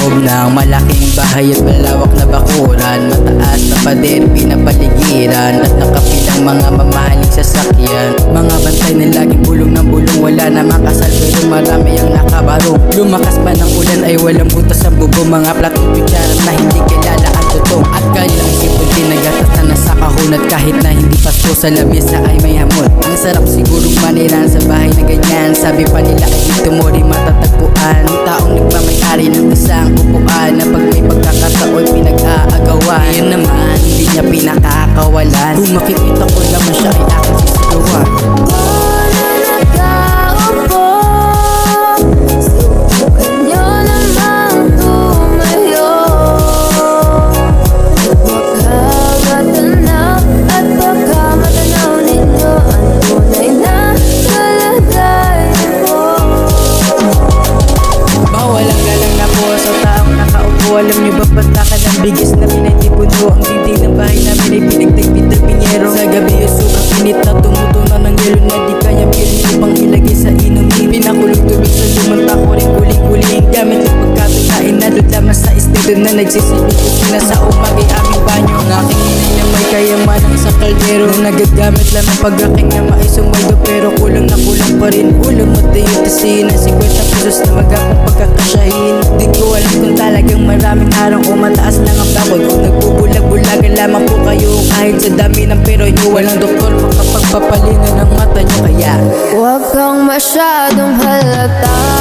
loob ng malaking bahay at malawak na bakuran. Mataas na pader, pinapaligiran At nakapilang mga mamahaling sasakyan. Mga bantay na laging bulong ng bulong Wala na makasal pero marami ang nakabaro Lumakas pa ng ulan ay walang butas sa bubo. Mga plato picharap na hindi kilala ang totoo. At kanilang sipon tinagatasan na sa kahon At kahit na hindi pasko sa lamesa ay may hamon. Ang sarap siguro maniran sa bahay na ganyan. Sabi pa nila ay dito mo rin matatagpuan. Taong nagmamayari ng kasama Alam niyo ba pataka ng bigis na pinatipuno Ang dingding ng bahay namin ay pinagtagpit ng pinyero. Sa gabi yung sukang init na tumutunan ng yelo Na di kaya piling upang ilagay sa inumin. Pinakulog tubig sa lumanta ko rin kuling-kuling Gamit ang pagkatunain na doon lamang sa estilo Na nagsisilbi kusina sa umagay aming banyo. Ang aking inay na may kayaman sa kaldero. Na nagagamit lamang pag aking ama ay sumaldo Pero kulang na kulang pa rin ulo mo tayo tasihin Ang 50 pesos na magapang pagkakasyahin. Di ko alam kung talagang maraming araw o mataas lang ang bakod Kung nagbubulag-bulagan lamang po kayo. Kahit sa dami ng pero nyo Walang doktor makapagpapalino ng mata nyo. Kaya Huwag kang masyadong halata